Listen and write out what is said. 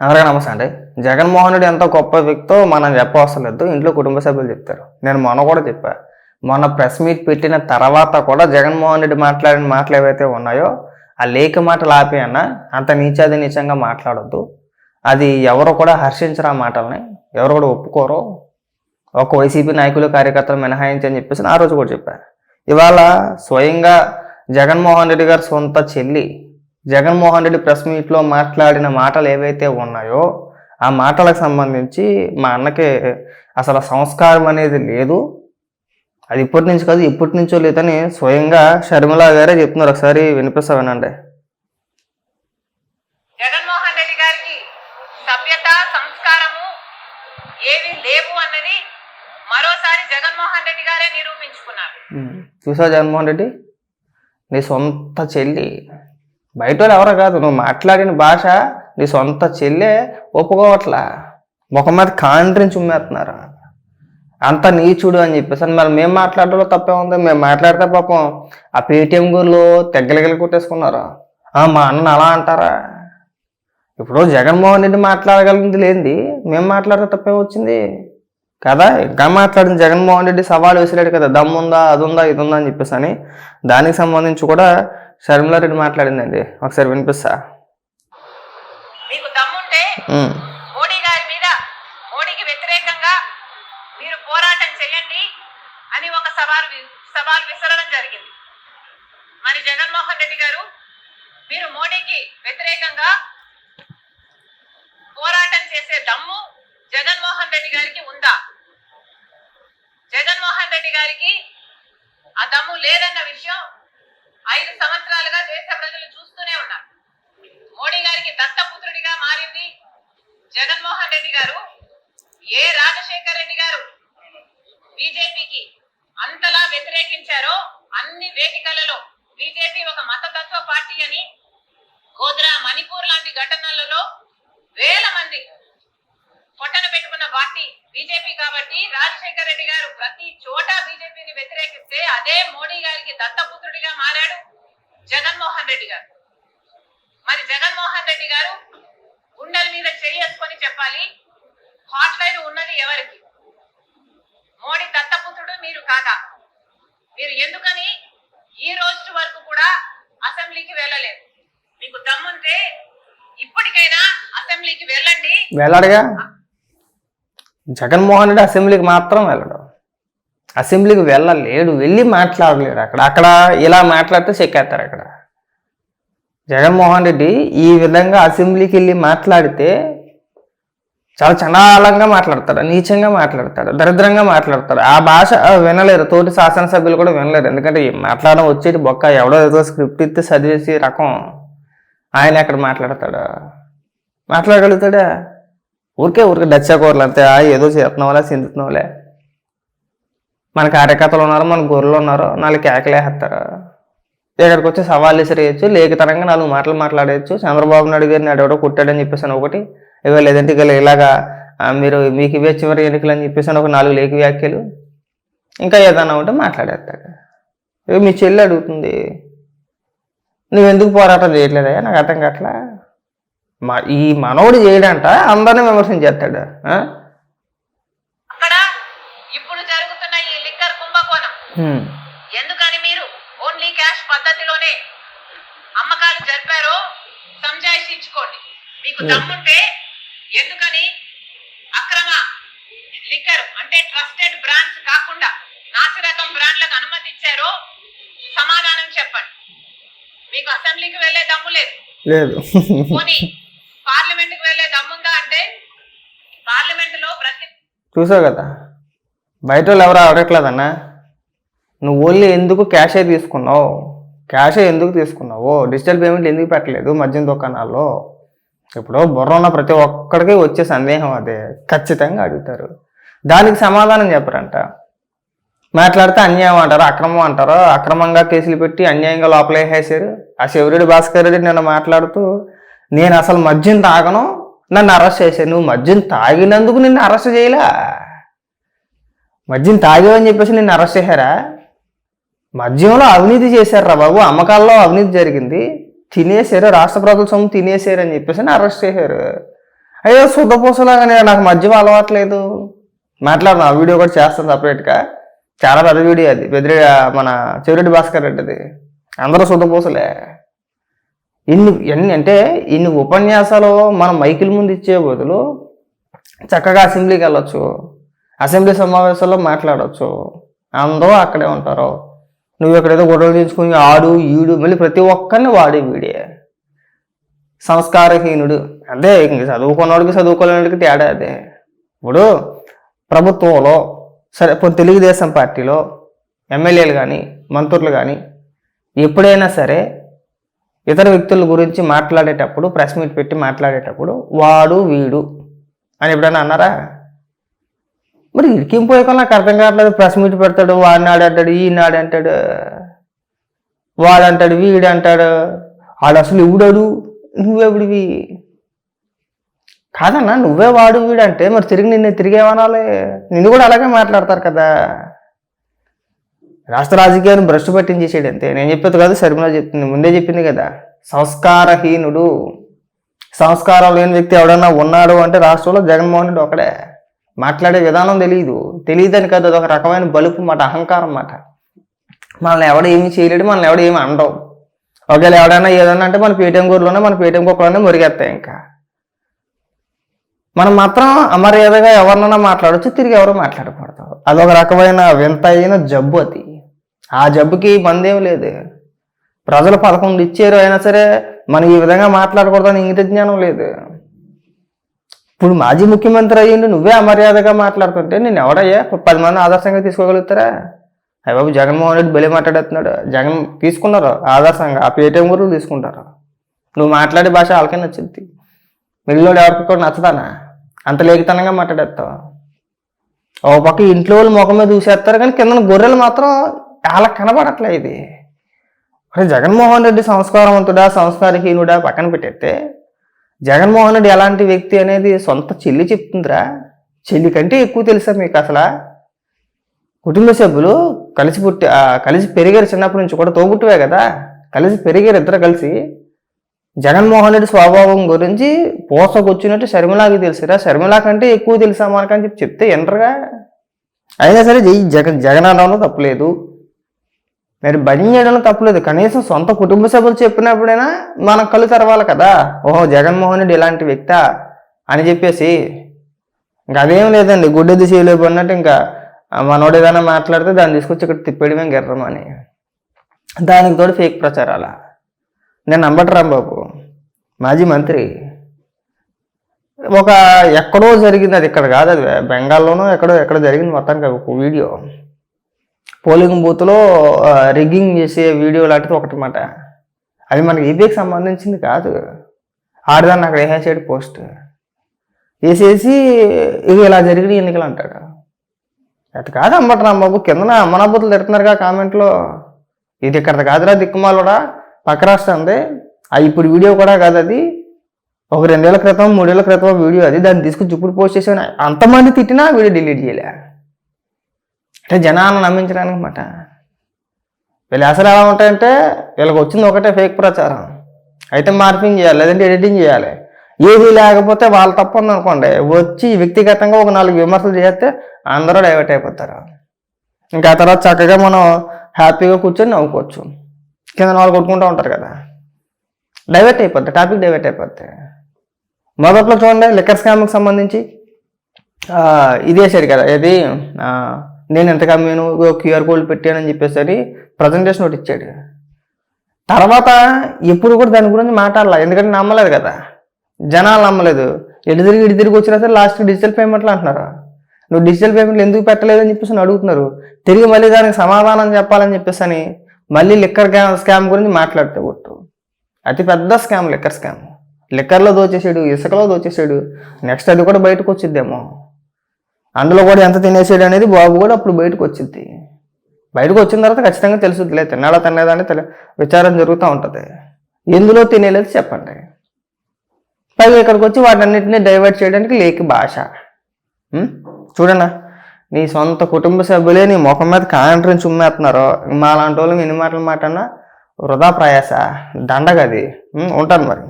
అందరికీ నమస్తే అండి. జగన్మోహన్ రెడ్డి ఎంత గొప్ప వ్యక్తో మనం చెప్పవసలేదు ఇంట్లో కుటుంబ సభ్యులు చెప్తారు. నేను మొన్న కూడా చెప్పా. మొన్న ప్రెస్ మీట్ పెట్టిన తర్వాత కూడా జగన్మోహన్ రెడ్డి మాట్లాడిన మాటలు ఏవైతే ఉన్నాయో ఆ లేఖ మాటలు ఆపి అన్న అంత నీచాది నీచంగా మాట్లాడొద్దు. అది ఎవరు కూడా హర్షించరు ఆ మాటల్ని. ఎవరు కూడా ఒప్పుకోరు. ఒక వైసీపీ నాయకులు కార్యకర్తలు మినహాయించని చెప్పేసి ఆ రోజు కూడా చెప్పా. ఇవాళ స్వయంగా జగన్మోహన్ రెడ్డి గారు సొంత చెల్లి జగన్మోహన్ రెడ్డి ప్రెస్ మీట్లో మాట్లాడిన మాటలు ఏవైతే ఉన్నాయో ఆ మాటలకు సంబంధించి మా అన్నకి అసలు సంస్కారం అనేది లేదు. అది ఇప్పటి నుంచి కాదు ఇప్పటి నుంచో లేదని స్వయంగా షర్మిల గారే చెప్తున్నారు. ఒకసారి వినిపిస్తా వినండి జగన్మోహన్ రెడ్డి గారికి సభ్యత సంస్కారము ఏవి లేవు అన్నది మరోసారి జగన్మోహన్ రెడ్డి గారే నిరూపించుకున్నారు. చూసావు జగన్మోహన్ రెడ్డి? నీ సొంత చెల్లి బయట వాళ్ళు ఎవరో కాదు నువ్వు మాట్లాడిన భాష నీ సొంత చెల్లె ఒప్పుకోవట్లా. ముఖం మీద కాండ్రించి ఉమ్మేస్తున్నారు? అంత నీచుడు అని చెప్పేసి అని మరి మేము మాట్లాడడంలో తప్పే ఉంది. మేము మాట్లాడితే పాపం ఆ పేటిఎం గుళ్ళు తెగ్గలగిలి కొట్టేసుకున్నారు? మా అన్న అలా అంటారా? ఇప్పుడు జగన్మోహన్ రెడ్డి మాట్లాడగలిగింది లేనిది మేము మాట్లాడితే తప్పే వచ్చింది. కదా ఇంకా మాట్లాడింది జగన్మోహన్ రెడ్డి సవాల్ విసిరాడు కదా. దమ్ముందా అది ఉందా ఇది ఉందా అని చెప్పేసి అని. దానికి సంబంధించి కూడా షర్మిలా రెడ్డి మాట్లాడిందండి. ఒకసారి వినిపిస్తా. మీకు దమ్ముంటే ఉమ్, మోడీ గారి మీద మోడీకి వ్యతిరేకంగా మీరు పోరాటం చేయండి అని ఒక సవాల్ విసరడం జరిగింది. మరి జగన్మోహన్ రెడ్డి గారు మీరు మోడీకి వ్యతిరేకంగా పోరాటం చేసే దమ్ము జగన్మోహన్ రెడ్డి గారికి ఉందా? జగన్మోహన్ రెడ్డి గారికి ఆ దమ్ము లేదన్న విషయం ఐదు సంవత్సరాలుగా దేశ ప్రజలు చూస్తూనే ఉన్నారు. మోడీ గారికి దత్తపుత్రుడిగా మారింది జగన్మోహన్ రెడ్డి గారు. ఏ రాజశేఖర్ రెడ్డి గారు బీజేపీకి అంతలా వ్యతిరేకించారో అన్ని వేదికలలో బీజేపీ ఒక మతతత్వ పార్టీ అని గోద్రా మణిపూర్ లాంటి ఘటనలలో వేల మంది పొట్టన చేస్తున్న పార్టీ బీజేపీ కాబట్టి రాజశేఖర్ రెడ్డి గారు ప్రతి చోట బీజేపీని వ్యతిరేకిస్తే అదే మోడీ గారికి దత్తపుత్రుడిగా మారాడు జగన్మోహన్ రెడ్డి గారు. మరి జగన్మోహన్ రెడ్డి గారు గుండెల మీద చేసుకొని చెప్పాలి హాట్ లైన్ ఉన్నది ఎవరికి? మోడీ దత్తపుత్రుడు మీరు కాదా? మీరు ఎందుకని ఈ రోజు వరకు కూడా అసెంబ్లీకి వెళ్ళలేదు? మీకు దమ్ముంటే ఇప్పటికైనా అసెంబ్లీకి వెళ్ళండి. వెళ్ళాడుగా? జగన్మోహన్ రెడ్డి అసెంబ్లీకి మాత్రం వెళ్ళడు. అసెంబ్లీకి వెళ్ళలేడు. వెళ్ళి మాట్లాడలేడు అక్కడ. అక్కడ ఇలా మాట్లాడితే చెక్కేస్తారు అక్కడ. జగన్మోహన్ రెడ్డి ఈ విధంగా అసెంబ్లీకి వెళ్ళి మాట్లాడితే చాలా చండాలంగా మాట్లాడతాడు నీచంగా మాట్లాడతాడు దరిద్రంగా మాట్లాడతాడు. ఆ భాష వినలేరు. తోటి శాసనసభ్యులు కూడా వినలేరు. ఎందుకంటే మాట్లాడడం వచ్చేది బొక్క ఎవడో ఏదో స్క్రిప్ట్ ఇస్తే చదివేసి రకం. ఆయన ఎక్కడ మాట్లాడతాడు? మాట్లాడగలుగుతాడా? ఊరికే ఊరికే డచ్చా కూరలు అంతే ఏదో చేస్తున్నావులే చిందుతున్నావులే మన కార్యకర్తలు ఉన్నారు మన గొర్రెలు ఉన్నారు నాలుగు కేకలేస్తారు ఇక్కడికి వచ్చి సవాళ్ళు విసిరేయచ్చు లేఖతనంగా నాలుగు మాటలు మాట్లాడేయచ్చు. చంద్రబాబు నాయుడు గారిని ఎవడో కొట్టాడని చెప్పేసాను ఒకటి ఇవాళ లేదంటే ఇక ఇలాగా మీరు మీకు ఇవే చివరి ఎన్నికలు అని చెప్పేసి ఒక నాలుగు లేఖ వ్యాఖ్యలు. ఇంకా ఏదన్నా ఉంటే మాట్లాడేస్తాడు ఇక మీ చెల్లి అడుగుతుంది నువ్వెందుకు పోరాటం చేయట్లేదయ్యా? నాకు అర్థం కావట్లా? మా ఈ మనోడు చేయడంట అందరిని విమర్శించేస్తాడు? అక్కడ ఇప్పుడు జరుగుతున్న ఈ లిక్కర్ కుంభకోణం. ఎందుకని మీరు ఓన్లీ క్యాష్ పద్ధతిలోనే అమ్మకాలు జరిపారో సంజాయిషి ఇచ్చుకోండి మీకు దమ్ముంటే ఎందుకని అక్రమ లిక్కర్ అంటే ట్రస్టెడ్ బ్రాండ్స్ కాకుండా నాసిరకం బ్రాండ్లకు అనుమతి ఇచ్చారో సమాధానం చెప్పండి. మీకు అసెంబ్లీకి వెళ్ళే దమ్ము లేదు. లేదు. పోనీ పార్లమెంట్ వెళ్ళే దమ్ముందా అంటే పార్లమెంట్లో ప్రతి చూసావు కదా? బయట వాళ్ళు ఎవరు అడగట్లేదన్నా నువ్వు ఓన్లీ ఎందుకు క్యాషే తీసుకున్నావు? క్యాషే ఎందుకు తీసుకున్నావు? డిజిటల్ పేమెంట్ ఎందుకు పెట్టలేదు మద్యం దుకాణాల్లో? ఇప్పుడు బుర్ర ఉన్న ప్రతి ఒక్కడికి వచ్చే సందేహం అదే. ఖచ్చితంగా అడుగుతారు. దానికి సమాధానం చెప్పరంట. మాట్లాడితే అన్యాయం అంటారు? అక్రమం అంటారు? అక్రమంగా కేసులు పెట్టి అన్యాయంగా లోపలేసేసారు ఆ శివరెడ్డి భాస్కర్ రెడ్డి నిన్న మాట్లాడుతూ నేను అసలు మద్యం తాగను నన్ను అరెస్ట్ చేశాను నువ్వు మద్యం తాగినందుకు నిన్ను అరెస్ట్ చేయలే. మద్యం తాగావని చెప్పేసి నిన్ను అరెస్ట్ చేశారా? మద్యంలో అవినీతి చేశారా బాబు. అమ్మకాల్లో అవినీతి జరిగింది. తినేసారు రాష్ట్ర ప్రజల సొమ్ము తినేసారు అని చెప్పేసి అరెస్ట్ చేశారు. అయ్యో శుద్ధపూసలాగానే నాకు మద్యం అలవాట్లేదు. మాట్లాడను? ఆ వీడియో కూడా చేస్తాను సపరేట్గా చాలా పెద్ద వీడియో అది. పెద్ద మన చెవిరెడ్డి భాస్కర్ రెడ్డిది. అందరూ శుద్ధపూసలే ఇన్ని ఎన్ని అంటే ఇన్ని ఉపన్యాసాలు మనం మైకిల్ ముందు ఇచ్చే బదులు చక్కగా అసెంబ్లీకి వెళ్ళొచ్చు అసెంబ్లీ సమావేశాల్లో మాట్లాడవచ్చు అందరూ అక్కడే ఉంటారు. నువ్వు ఎక్కడైతే గొడవలు తీసుకుని ఆడు ఈడు మళ్ళీ ప్రతి ఒక్కరిని వాడే వీడే. సంస్కారహీనుడు. అదే ఇంక చదువుకున్నవాడికి చదువుకోలేనివాడికి తేడా అదే. ఇప్పుడు ప్రభుత్వంలో సరే ఇప్పుడు తెలుగుదేశం పార్టీలో ఎమ్మెల్యేలు కానీ మంత్రులు కానీ ఎప్పుడైనా సరే ఇతర వ్యక్తుల గురించి మాట్లాడేటప్పుడు ప్రెస్ మీట్ పెట్టి మాట్లాడేటప్పుడు వాడు వీడు అని ఎప్పుడైనా అన్నారా? మరి ఇరికింపోయాక నాకు అర్థం కావట్లేదు. ప్రెస్ మీట్ పెడతాడు వాడి నాడు అంటాడు ఈ నాడు అంటాడు వాడు అంటాడు వీడు అంటాడు వాడు అసలు ఇవిడాడు నువ్వెవిడివి? కాదన్నా నువ్వే వాడు వీడు అంటే మరి తిరిగి నిన్ను తిరిగేమనాలి నిన్ను కూడా అలాగే మాట్లాడతారు కదా. రాష్ట్ర రాజకీయాన్ని భ్రష్టు పట్టించేసాడు అంతే. నేను చెప్పేది కాదు శర్మిల చెప్తుంది ముందే చెప్పింది కదా సంస్కారహీనుడు. సంస్కారం లేని వ్యక్తి ఎవడన్నా ఉన్నాడు అంటే రాష్ట్రంలో జగన్మోహన్ రెడ్డి ఒకడే. మాట్లాడే విధానం తెలియదు తెలియదని కాదు అదొక రకమైన బలుపు మాట అహంకారం మాట. మనల్ని ఎవడ ఏమి చేయలేడు మనల్ని ఎవడ ఏమి అండవు ఒకవేళ ఎవడైనా ఏదన్నా అంటే మన పేటీఎం గురిలోనే మన పేటీఎం కుక్కలోనే మురిగేస్తాయి ఇంకా. మనం మాత్రం అమర్యాదగా ఎవరినైనా మాట్లాడచ్చు తిరిగి ఎవరు మాట్లాడకూడదు. అదొక రకమైన వింత అయిన జబ్బు అది. ఆ జబ్బుకి మందేం లేదు. ప్రజలు పదకొండు ఇచ్చారు అయినా సరే మనం ఈ విధంగా మాట్లాడకూడదని ఇంగిత జ్ఞానం లేదు. ఇప్పుడు మాజీ ముఖ్యమంత్రి అయ్యిండు నువ్వే అమర్యాదగా మాట్లాడుతుంటే నేను ఎవడయ్యా? పది మంది ఆదర్శంగా తీసుకోగలుగుతారా? అయ్య బాబు జగన్మోహన్ రెడ్డి బలి మాట్లాడేస్తున్నాడు జగన్ తీసుకున్నారు ఆదర్శంగా ఆ పేటీఎం గురువులు తీసుకుంటారు. నువ్వు మాట్లాడే భాష వాళ్ళకే నచ్చింది. మిగిలిన ఎవరికి కూడా నచ్చదానా? అంత లేఖితనంగా మాట్లాడేస్తావు? ఓ పక్క ఇంట్లో వాళ్ళు ముఖం మీద చూసేస్తారు కానీ కింద గొర్రెలు మాత్రం వాళ్ళకి కనబడట్లే ఇది. జగన్మోహన్ రెడ్డి సంస్కారవంతుడా సంస్కారహీనుడా పక్కన పెట్టేస్తే జగన్మోహన్ రెడ్డి ఎలాంటి వ్యక్తి అనేది సొంత చెల్లి చెప్తుందిరా. చెల్లి కంటే ఎక్కువ తెలుసా మీకు అసలు? కుటుంబ సభ్యులు కలిసి పుట్టి ఆ, కలిసి పెరిగారు చిన్నప్పటి నుంచి కూడా తోబుట్టువే కదా. కలిసి పెరిగారు ఇద్దరు కలిసి. జగన్మోహన్ రెడ్డి స్వభావం గురించి పోసకొచ్చినట్టు షర్మిలాకి తెలుసురా. శర్మిలా కంటే ఎక్కువ తెలుసా మనకని చెప్పి చెప్తే ఎంటర్గా అయినా సరే జగన్ జగన్ అనడంలో తప్పలేదు. మరి బంద్ చేయడంలో తప్పులేదు. కనీసం సొంత కుటుంబ సభ్యులు చెప్పినప్పుడైనా మనం కళ్ళు తెరవాలి కదా. ఓహో జగన్మోహన్ రెడ్డి ఇలాంటి వ్యక్తా అని చెప్పేసి. ఇంకా అదేం లేదండి. గుడ్డెద్దు చేయలేపు అన్నట్టు ఇంకా మనోడు ఏదైనా మాట్లాడితే దాన్ని తీసుకొచ్చి ఇక్కడ తిప్పేయడమే గెర్రమని దానికి తోడు ఫేక్ ప్రచారాల. నేను నంబటి బాబు మాజీ మంత్రి. ఒక ఎక్కడో జరిగింది. అది ఇక్కడ కాదు. అది బెంగాల్లోనో ఎక్కడో ఎక్కడ జరిగింది మొత్తానికి ఒక వీడియో. పోలింగ్ బూత్లో రిగ్గింగ్ చేసే వీడియో లాంటిది ఒకటనమాట అది మనకి ఈపీకి సంబంధించింది కాదు. ఆడదాన్ని అక్కడ వేసేసాడు పోస్ట్. వేసేసి ఇక ఇలా జరిగిన ఎన్నికలు అంటాడు. అది కాదు అమ్మట్రా బాబు కిందన అమ్మనాబుతులు తిడుతున్నారుగా కామెంట్లో. ఇది ఇక్కడ కాదురా దిక్కుమాలుడా పక్క రాస్తుంది ఆ ఇప్పుడు వీడియో కూడా కాదు అది. ఒక రెండేళ్ళ క్రితం మూడేళ్ళ క్రితం వీడియో అది. దాన్ని తీసుకుని ఇప్పుడు పోస్ట్ చేసాను అంతమంది తిట్టినా వీడియో డిలీట్ చేయలే. అంటే జనాలను నమ్మించడానికి అన్నమాట. వీళ్ళు అసలు ఎలా ఉంటాయంటే వీళ్ళకి వచ్చింది ఒకటే ఫేక్ ప్రచారం. అయితే మార్పింగ్ చేయాలి లేదంటే ఎడిటింగ్ చేయాలి. ఏది లేకపోతే వాళ్ళ తప్పు ఉందనుకోండి వచ్చి వ్యక్తిగతంగా ఒక నాలుగు విమర్శలు చేస్తే అందరూ డైవర్ట్ అయిపోతారు. ఇంకా ఆ తర్వాత చక్కగా మనం హ్యాపీగా కూర్చొని నవ్వుకోవచ్చు. కింద వాళ్ళు కొట్టుకుంటూ ఉంటారు కదా. డైవర్ట్ అయిపోద్ది టాపిక్ డైవర్ట్ అయిపోద్ది. మొదట్లో చూడండి లిక్కర్ స్కామ్కి సంబంధించి ఆ, ఇది వేసాడు కదా ఇది నేను ఎంత కమ్మాను? క్యూఆర్ కోడ్ పెట్టానని చెప్పేసరి ప్రజెంటేషన్ ఒకటి ఇచ్చాడు. తర్వాత ఎప్పుడు కూడా దాని గురించి మాట్లాడాల. ఎందుకంటే నమ్మలేదు కదా. జనాలు నమ్మలేదు. ఎటు తిరిగి ఇటు తిరిగి వచ్చినా సరే లాస్ట్ డిజిటల్ పేమెంట్లు అంటున్నారు. నువ్వు డిజిటల్ పేమెంట్లు ఎందుకు పెట్టలేదు అని చెప్పేసి అని అడుగుతున్నారు. తిరిగి మళ్ళీ దానికి సమాధానం చెప్పాలని చెప్పేసి అని మళ్ళీ లిక్కర్ స్కామ్ గురించి మాట్లాడితే కొట్టు. అతి పెద్ద స్కామ్ లిక్కర్ స్కామ్ లిక్కర్లో దోచేసాడు ఇసుకలో దోచేసాడు. నెక్స్ట్ అది కూడా బయటకు వచ్చిద్దేమో. అందులో కూడా ఎంత తినేసాడు అనేది బాబు కూడా అప్పుడు బయటకు వచ్చింది బయటకు వచ్చిన తర్వాత ఖచ్చితంగా తెలుసుద్దిలే తినాలా తినలేదా అని తెలి విచారం జరుగుతూ ఉంటుంది. ఎందులో తినేలేదు చెప్పండి. పైగా ఇక్కడికి వచ్చి వాటన్నిటిని డైవర్ట్ చేయడానికి లేకి భాష. చూడన్నా నీ సొంత కుటుంబ సభ్యులే నీ ముఖం మీద కాంట్రిని చుమ్మేస్తున్నారు మా లాంటి వాళ్ళు ఎన్ని మాటలు మాటన్నా వృధా ప్రయాస దండగది. ఉంటాను మరి.